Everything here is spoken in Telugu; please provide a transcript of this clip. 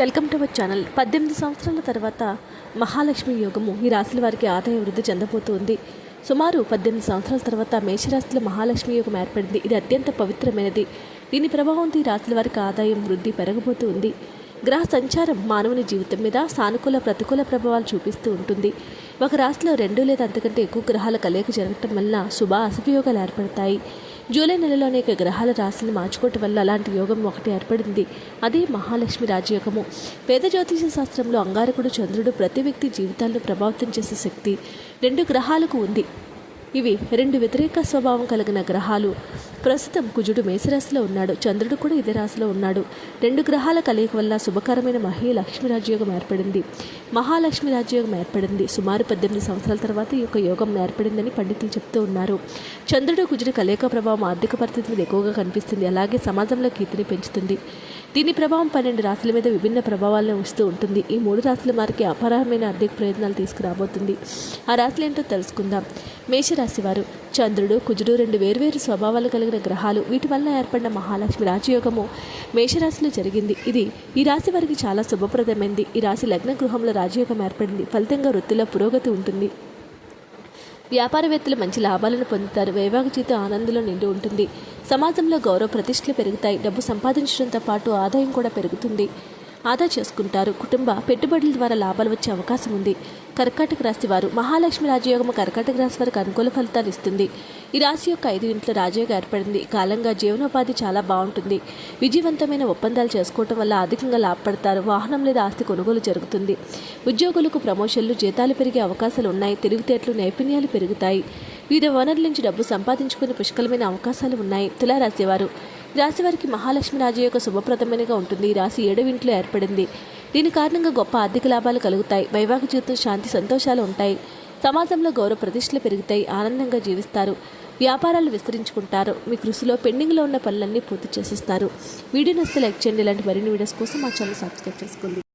Welcome to our channel. పద్దెనిమిది సంవత్సరాల తర్వాత మహాలక్ష్మి యోగము ఈ రాశుల వారికి ఆదాయ వృద్ధి చెందబోతుంది. సుమారు పద్దెనిమిది సంవత్సరాల తర్వాత మేషరాశిలో మహాలక్ష్మి యోగం ఏర్పడింది. ఇది అత్యంత పవిత్రమైనది. దీని ప్రభావంతో ఈ రాశుల వారికి ఆదాయం వృద్ధి పెరగబోతూ ఉంది గ్రహ సంచారం మానవుని జీవితం మీద సానుకూల ప్రతికూల ప్రభావాలు చూపిస్తూ ఉంటుంది. ఒక రాశిలో రెండు లేదా అంతకంటే ఎక్కువ గ్రహాల కలయిక జరగటం వల్ల శుభ అశుభయోగాలు ఏర్పడతాయి. జూలై నెలలో అనేక గ్రహాల రాశిని మార్చుకోవటం వల్ల అలాంటి యోగం ఒకటి ఏర్పడింది. అదే మహాలక్ష్మి రాజయోగము. వేద జ్యోతిష శాస్త్రంలో అంగారకుడు చంద్రుడు ప్రతి వ్యక్తి జీవితాలను ప్రభావితం చేసే శక్తి రెండు గ్రహాలకు ఉంది. ఇవి రెండు వ్యతిరేక స్వభావం కలిగిన గ్రహాలు. ప్రస్తుతం కుజుడు మేషరాశిలో ఉన్నాడు. చంద్రుడు కూడా ఇదే రాశిలో ఉన్నాడు. రెండు గ్రహాల కలయిక వల్ల శుభకరమైన మహీ లక్ష్మి రాజయోగం ఏర్పడింది. మహాలక్ష్మి రాజయోగం ఏర్పడింది. సుమారు పద్దెనిమిది సంవత్సరాల తర్వాత ఈ యొక్క యోగం ఏర్పడిందని పండితులు చెప్తూ ఉన్నారు. చంద్రుడు కుజుడు కలయిక ప్రభావం ఆర్థిక పరిస్థితి మీద ఎక్కువగా కనిపిస్తుంది. అలాగే సమాజంలో కీర్తిని పెంచుతుంది. దీని ప్రభావం పన్నెండు రాశుల మీద విభిన్న ప్రభావాలను ఉంచుతూ ఉంటుంది. ఈ మూడు రాశుల వారికి అపారమైన ఆర్థిక ప్రయోజనాలు తీసుకురాబోతుంది. ఆ రాశులు ఏంటో తెలుసుకుందాం. మేషరాశి వారు చంద్రుడు కుజుడు రెండు వేర్వేరు స్వభావాలు కలిగిన గ్రహాలు. వీటి వల్ల ఏర్పడిన మహాలక్ష్మి రాజయోగము మేషరాశిలో జరిగింది. ఇది ఈ రాశి వారికి చాలా శుభప్రదమైంది. ఈ రాశి లగ్న గృహంలో రాజయోగం ఏర్పడింది. ఫలితంగా వృత్తిలో పురోగతి ఉంటుంది. వ్యాపారవేత్తలు మంచి లాభాలను పొందుతారు. వైవాహిక జీవితం ఆనందంలో నిండి ఉంటుంది. సమాజంలో గౌరవ ప్రతిష్టలు పెరుగుతాయి. డబ్బు సంపాదించడంతో పాటు ఆదాయం కూడా పెరుగుతుంది. ఆదా చేసుకుంటారు. కుటుంబ పెట్టుబడుల ద్వారా లాభాలు వచ్చే అవకాశం ఉంది. కర్కాటక రాశి వారు మహాలక్ష్మి రాజయోగము కర్కాటక రాశి వారికి అనుకూల ఫలితాలు ఇస్తుంది. ఈ రాశి యొక్క ఐదు ఇంట్లో రాజయోగం ఏర్పడింది. కాలంగా జీవనోపాధి చాలా బాగుంటుంది. విజయవంతమైన ఒప్పందాలు చేసుకోవటం వల్ల అధికంగా లాభపడతారు. వాహనం లేదా ఆస్తి కొనుగోలు జరుగుతుంది. ఉద్యోగులకు ప్రమోషన్లు జీతాలు పెరిగే అవకాశాలు ఉన్నాయి. తెలివితేటలు నైపుణ్యాలు పెరుగుతాయి. వివిధ వనరుల నుంచి డబ్బు సంపాదించుకునే పుష్కలమైన అవకాశాలు ఉన్నాయి. తులారాశివారు రాశి వారికి మహాలక్ష్మి రాజు యొక్క శుభప్రదమైనగా ఉంటుంది. రాశి ఏడవింట్లో ఏర్పడింది. దీని కారణంగా గొప్ప ఆర్థిక లాభాలు కలుగుతాయి. వైవాహిక జీవితం శాంతి సంతోషాలు ఉంటాయి. సమాజంలో గౌరవ ప్రతిష్టలు పెరుగుతాయి. ఆనందంగా జీవిస్తారు. వ్యాపారాలు విస్తరించుకుంటారు. మీ కృషిలో పెండింగ్లో ఉన్న పనులన్నీ పూర్తి చేసిస్తారు. వీడియో నస్తే లైక్ చేయండి. ఇలాంటి మరిన్ని వీడియోస్ కోసం మా ఛానల్ సబ్స్క్రైబ్ చేసుకోండి.